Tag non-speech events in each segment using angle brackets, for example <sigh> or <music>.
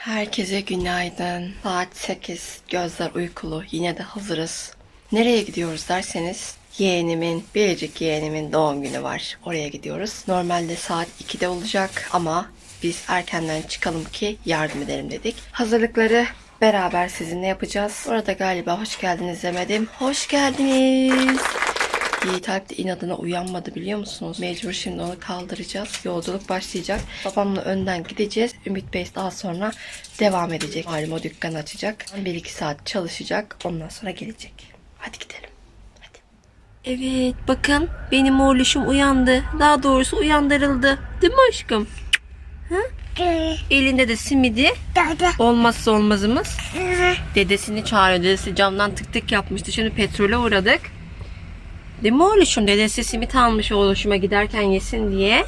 Herkese günaydın. Saat 8. Gözler uykulu. Yine de hazırız. Nereye gidiyoruz derseniz yeğenimin, biricik yeğenimin doğum günü var. Oraya gidiyoruz. Normalde saat 2'de olacak ama biz erkenden çıkalım ki yardım edelim dedik. Hazırlıkları beraber sizinle yapacağız. Orada galiba hoş geldiniz demedim. Hoş geldiniz. Yiğit Alp de inadına uyanmadı biliyor musunuz? Mecbur şimdi onu kaldıracağız. Yolculuk başlayacak. Babamla önden gideceğiz. Ümit Bey daha sonra devam edecek. Malum o dükkan açacak. 1-2 saat çalışacak. Ondan sonra gelecek. Hadi gidelim. Hadi. Evet bakın benim oğluşum uyandı. Daha doğrusu uyandırıldı. Değil mi aşkım? Elinde de simidi. Olmazsa olmazımız. Dedesini çağırıyor. Dedesi camdan tık tık yapmıştı. Şimdi petrole uğradık. Oğluşum? Dedesi simit almış oğluşuma giderken yesin diye.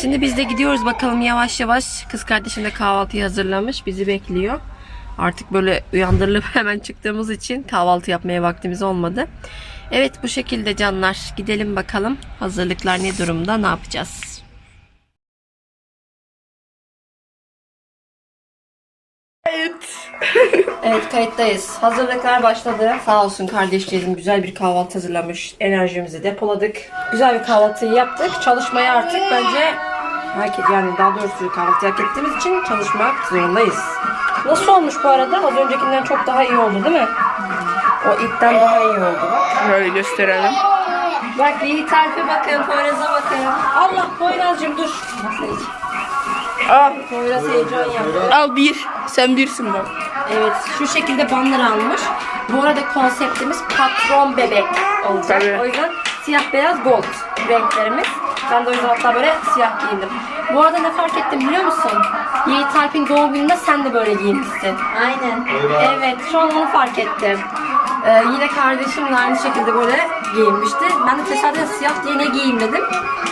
Şimdi biz de gidiyoruz bakalım yavaş yavaş. Kız kardeşim de kahvaltıyı hazırlamış. Bizi bekliyor. Artık böyle uyandırılıp <laughs> hemen çıktığımız için kahvaltı yapmaya vaktimiz olmadı. Evet bu şekilde canlar. Gidelim bakalım. Hazırlıklar ne durumda? Ne yapacağız? Kayıttayız. Hazırlıklar başladı. Sağ olsun kardeşlerim güzel bir kahvaltı hazırlamış. Enerjimizi depoladık. Güzel bir kahvaltıyı yaptık. Çalışmaya artık bence herkes yani daha doğrusu kahvaltı hak ettiğimiz için çalışmak zorundayız. Nasıl olmuş bu arada? Az öncekinden çok daha iyi oldu değil mi? O ipten daha iyi oldu. Böyle gösterelim. Bak Yiğit Alp'e bakın, Poyraz'a bakın. Allah Poyraz'cığım dur. Al, Poyraz heyecan yaptı. al bir. Sen birsin bak. Evet şu şekilde banner almış. Bu arada konseptimiz patron bebek olacak. Tabii. O yüzden siyah beyaz gold renklerimiz. Ben de o yüzden hatta böyle siyah giyindim. Bu arada ne fark ettim biliyor musun? Yiğit Alp'in doğum gününde sen de böyle giyinmişsin. Aynen. Evet şu an onu fark ettim. Ee, yine kardeşim de aynı şekilde böyle giyinmişti. Ben de tesadüfen siyah diye ne giyeyim dedim.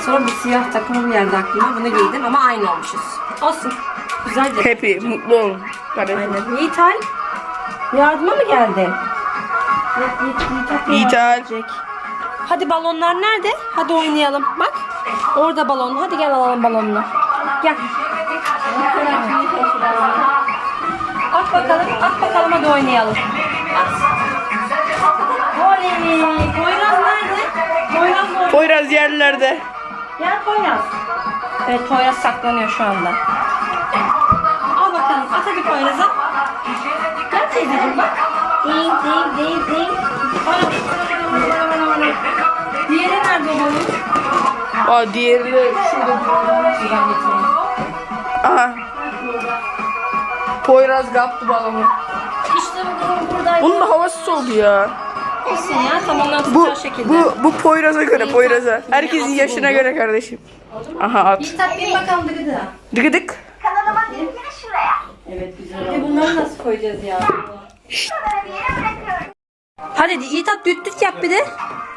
Sonra bu siyah takımım geldi aklıma. Bunu giydim ama aynı olmuşuz. Olsun. Güzeldi. Happy, mutlu olun. Aynen. Yiğit Alp, yardıma mı geldin? Evet, Yiğit, Yiğit Alp Yiğit yardım Alp. edecek. Hadi balonlar nerede? Hadi oynayalım. Bak. Orada balon. Hadi gel alalım balonunu. Gel. At bakalım. At bakalım hadi oynayalım. Poyraz nerede? Poyraz orada. Poyraz yerlerde. Gel Poyraz. Evet Poyraz saklanıyor şu anda. Al bakalım at hadi Poyraz'a. Gel teyzeciğim bak. Ding ding ding ding. Diğeri nerede o balon? Aa diğeri de şurada. Bir getireyim. Aha. Poyraz kaptı balonu. İşte bu buradaydı. Bunun da havası soğudu ya. Olsun ya tam ondan Bu şekilde. bu bu Poyraz'a göre Poyraz'a. Herkesin yaşına göre kardeşim. Aha at. Bir tak bir bakalım dıgıdı. Dıgıdık. Kanalıma linkini şuraya. Evet güzel oldu. Bunları nasıl koyacağız ya? Şuralara bir yere bırakıyorum. Hadi düt düt yap bir de.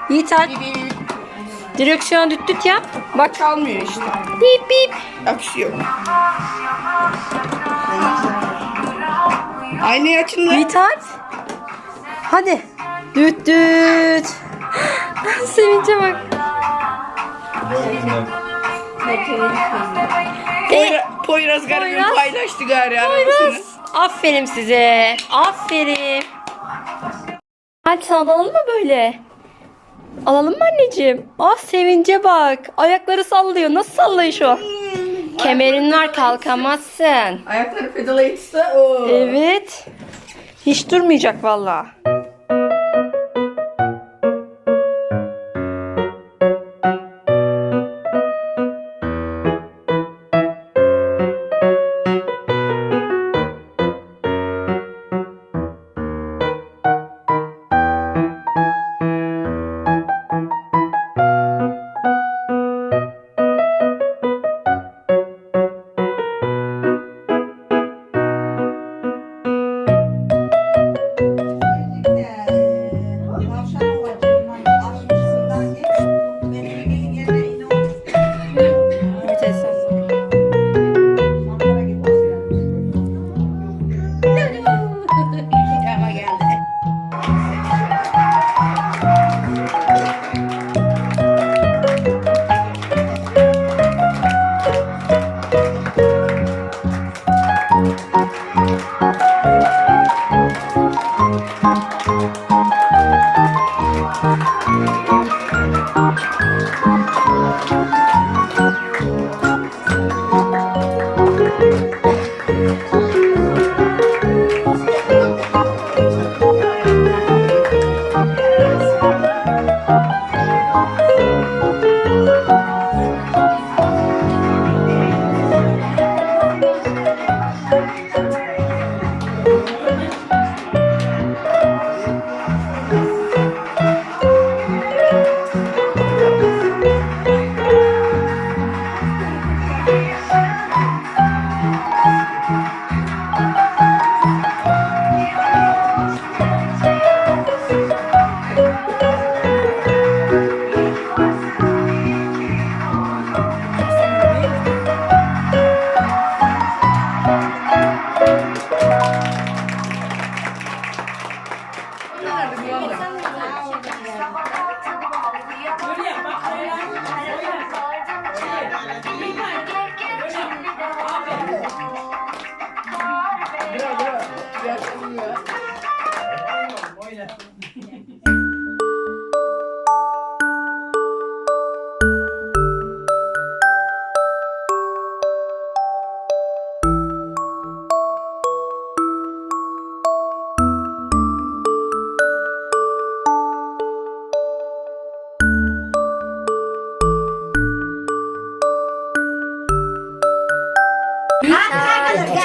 Yiğit at. Direksiyon düt düt yap. Bak kalmıyor işte. Bip bip. Aksiyon. Aynayı açın lan. Yiğit at. Hadi. Düt düt. Sevince bak. Poyra, Poyraz garibim Poyraz. paylaştı gari Poyraz. arabasını. Aferin size. Aferin. Hadi sana alalım mı böyle? Alalım mı anneciğim? Ah sevince bak. Ayakları sallıyor. Nasıl sallayış o? Kemerin var kalkamazsın. Ayakları pedala yetişse o. Evet. Hiç durmayacak vallahi.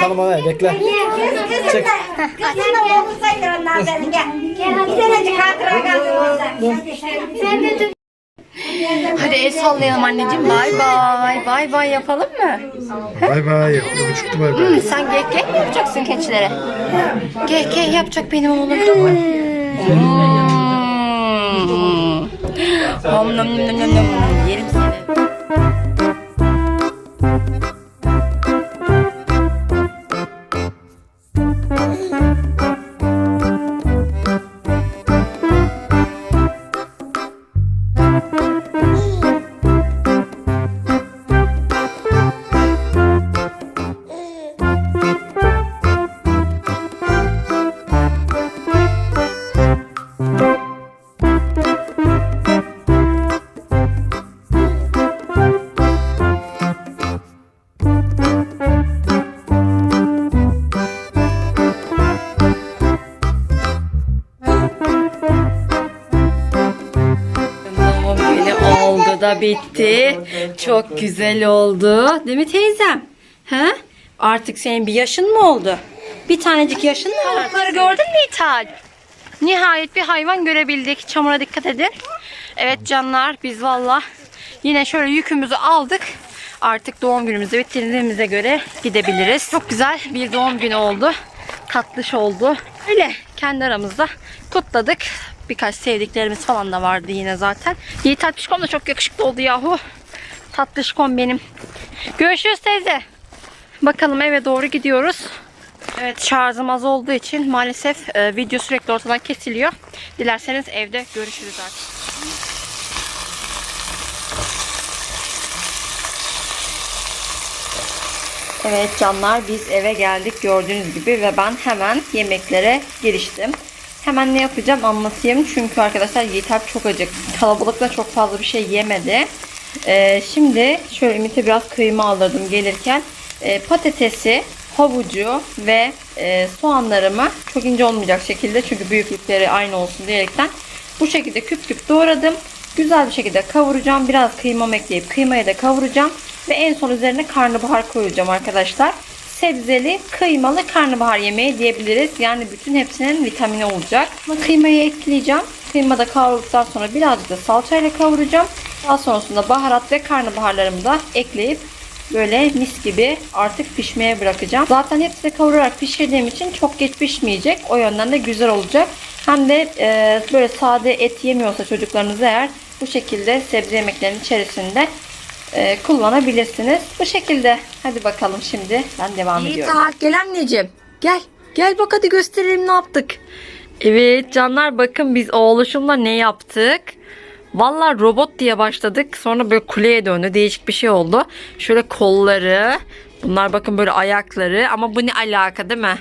Açalım oraya bekle. Çık. Kızına olsaydı onlar senin gel. Bir tanecik hatıra kaldı orada. Hadi el sallayalım anneciğim. Bay bay. Bay bay yapalım mı? Bay bay. Onu çıktı bay bay. Hı, sen gek gek mi yapacaksın keçilere? Gek gek yapacak benim oğlum. Hmm. Om nom nom nom nom da bitti. Çok güzel oldu. Değil mi teyzem? Ha? Artık senin bir yaşın mı oldu? Bir tanecik yaşın mı var? Tavukları gördün mü İthal? Nihayet bir hayvan görebildik. Çamura dikkat edin. Evet canlar biz valla yine şöyle yükümüzü aldık. Artık doğum günümüzü bitirdiğimize göre gidebiliriz. Çok güzel bir doğum günü oldu. Tatlış oldu. Öyle kendi aramızda kutladık. Birkaç sevdiklerimiz falan da vardı yine zaten. Yiğit Tatlışkom da çok yakışıklı oldu yahu. Tatlışkom benim. Görüşürüz teyze. Bakalım eve doğru gidiyoruz. Evet şarjım az olduğu için maalesef e, video sürekli ortadan kesiliyor. Dilerseniz evde görüşürüz artık. Evet canlar biz eve geldik gördüğünüz gibi ve ben hemen yemeklere giriştim. Hemen ne yapacağım anlatayım. Çünkü arkadaşlar Yiğit Alp çok acık. Kalabalıkla çok fazla bir şey yemedi. Ee, şimdi şöyle Ümit'e biraz kıyma aldırdım gelirken. Ee, patatesi, havucu ve e, soğanlarımı çok ince olmayacak şekilde çünkü büyüklükleri aynı olsun diyerekten bu şekilde küp küp doğradım. Güzel bir şekilde kavuracağım. Biraz kıymam ekleyip kıymayı da kavuracağım. Ve en son üzerine karnabahar koyacağım arkadaşlar. Sebzeli, kıymalı karnabahar yemeği diyebiliriz. Yani bütün hepsinin vitamini olacak. Ama kıymayı ekleyeceğim. Kıyma da kavrulduktan sonra birazcık da salçayla kavuracağım. Daha sonrasında baharat ve karnabaharlarımı da ekleyip böyle mis gibi artık pişmeye bırakacağım. Zaten hepsini kavurarak pişirdiğim için çok geç pişmeyecek. O yönden de güzel olacak. Hem de e, böyle sade et yemiyorsa çocuklarınız eğer bu şekilde sebze yemeklerinin içerisinde e, kullanabilirsiniz. Bu şekilde. Hadi bakalım şimdi ben devam ediyorum. gel anneciğim. Gel. Gel bak hadi gösterelim ne yaptık. Evet canlar bakın biz oğluşumla ne yaptık. Valla robot diye başladık. Sonra böyle kuleye döndü. Değişik bir şey oldu. Şöyle kolları. Bunlar bakın böyle ayakları. Ama bu ne alaka değil mi?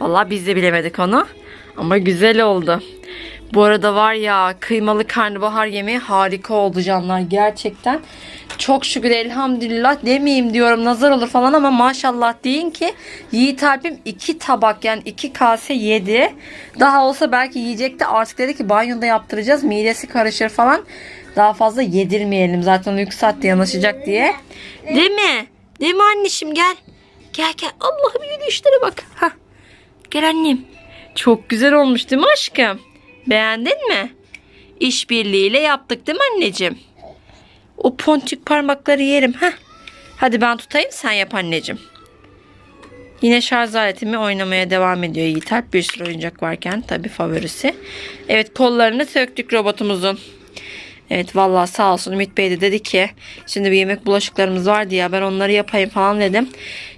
Valla biz de bilemedik onu. Ama güzel oldu. Bu arada var ya kıymalı karnabahar yemeği harika oldu canlar gerçekten. Çok şükür elhamdülillah demeyeyim diyorum nazar olur falan ama maşallah deyin ki Yiğit Alp'im iki tabak yani iki kase yedi. Daha olsa belki yiyecekti artık dedi ki banyoda yaptıracağız midesi karışır falan. Daha fazla yedirmeyelim zaten uyku saat de yanaşacak diye. Değil mi? Değil mi anneciğim gel. Gel gel. Allah'ım yürü işlere bak. Hah. Gel annem. Çok güzel olmuş değil mi aşkım? Beğendin mi? İşbirliğiyle yaptık değil mi anneciğim? O ponçik parmakları yerim. Heh. Hadi ben tutayım sen yap anneciğim. Yine şarj aletimi oynamaya devam ediyor Yiğit Alp. Bir sürü oyuncak varken tabii favorisi. Evet kollarını söktük robotumuzun. Evet vallahi sağ olsun Ümit Bey de dedi ki şimdi bir yemek bulaşıklarımız vardı ya ben onları yapayım falan dedim.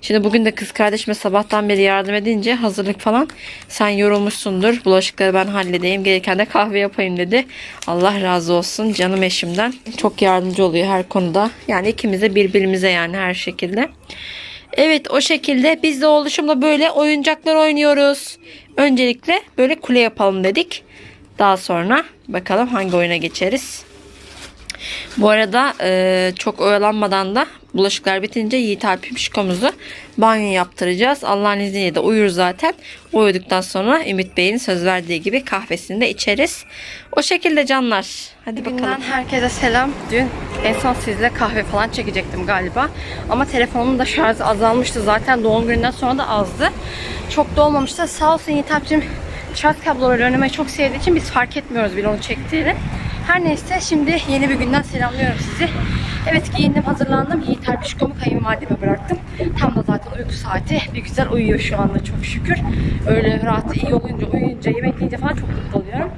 Şimdi bugün de kız kardeşime sabahtan beri yardım edince hazırlık falan sen yorulmuşsundur bulaşıkları ben halledeyim gereken de kahve yapayım dedi. Allah razı olsun canım eşimden çok yardımcı oluyor her konuda yani ikimiz de birbirimize yani her şekilde. Evet o şekilde biz de oluşumla böyle oyuncaklar oynuyoruz. Öncelikle böyle kule yapalım dedik. Daha sonra bakalım hangi oyuna geçeriz. Bu arada e, çok oyalanmadan da bulaşıklar bitince Yiğit Alp'im şikomuzu banyo yaptıracağız. Allah'ın izniyle de uyur zaten. Uyuduktan sonra Ümit Bey'in söz verdiği gibi kahvesini de içeriz. O şekilde canlar. Hadi bakalım. herkese selam. Dün en son sizle kahve falan çekecektim galiba. Ama telefonumun da şarjı azalmıştı. Zaten doğum gününden sonra da azdı. Çok da olmamıştı. Sağ olsun Yiğit Alp'cim şarj kabloları oynamayı çok sevdiği için biz fark etmiyoruz bile onu çektiğini. Her neyse şimdi yeni bir günden selamlıyorum sizi. Evet giyindim hazırlandım. Yiğit Erpişkom'u kayınvalideme bıraktım. Tam da zaten uyku saati. Bir güzel uyuyor şu anda çok şükür. Öyle rahat iyi olunca uyuyunca yemek yiyince falan çok mutlu oluyorum.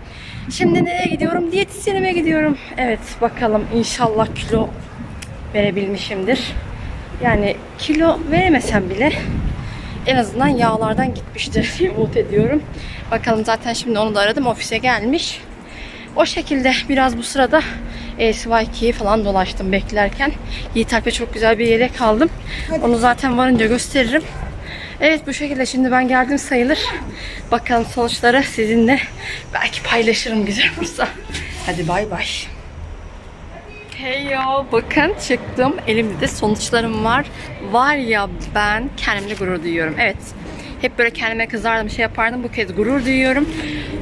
Şimdi nereye gidiyorum? Diyetisyenime gidiyorum. Evet bakalım inşallah kilo verebilmişimdir. Yani kilo veremesem bile en azından yağlardan gitmiştir diye umut ediyorum. Bakalım zaten şimdi onu da aradım. Ofise gelmiş. O şekilde biraz bu sırada SY2'yi falan dolaştım beklerken. Yiğit Alp'e çok güzel bir yelek aldım. Onu zaten varınca gösteririm. Evet bu şekilde şimdi ben geldim sayılır. Bakalım sonuçları sizinle belki paylaşırım güzel olursa. Hadi bay bay. Hey ya bakın çıktım. Elimde de sonuçlarım var. Var ya ben kendimle gurur duyuyorum. Evet. Hep böyle kendime kızardım şey yapardım. Bu kez gurur duyuyorum.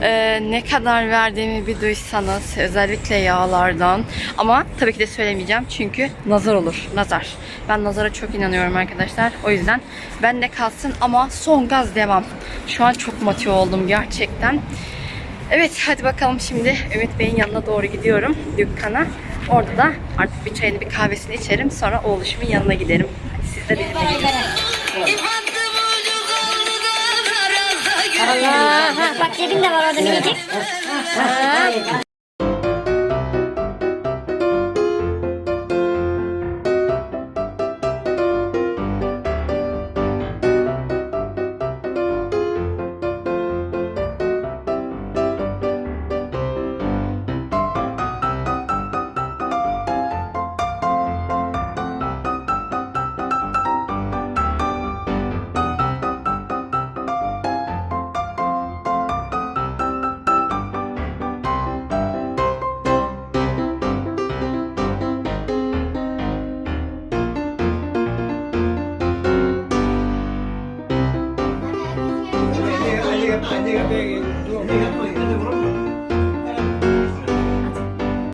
Ee, ne kadar verdiğimi bir duysanız. Özellikle yağlardan. Ama tabii ki de söylemeyeceğim. Çünkü nazar olur. Nazar. Ben nazara çok inanıyorum arkadaşlar. O yüzden ben de kalsın ama son gaz devam. Şu an çok motive oldum gerçekten. Evet hadi bakalım şimdi Ümit Bey'in yanına doğru gidiyorum dükkana. Orada da artık bir çayını bir kahvesini içerim. Sonra oğluşumun yanına giderim. Hadi siz de benimle gidin. Bak cebinde var orada minicik.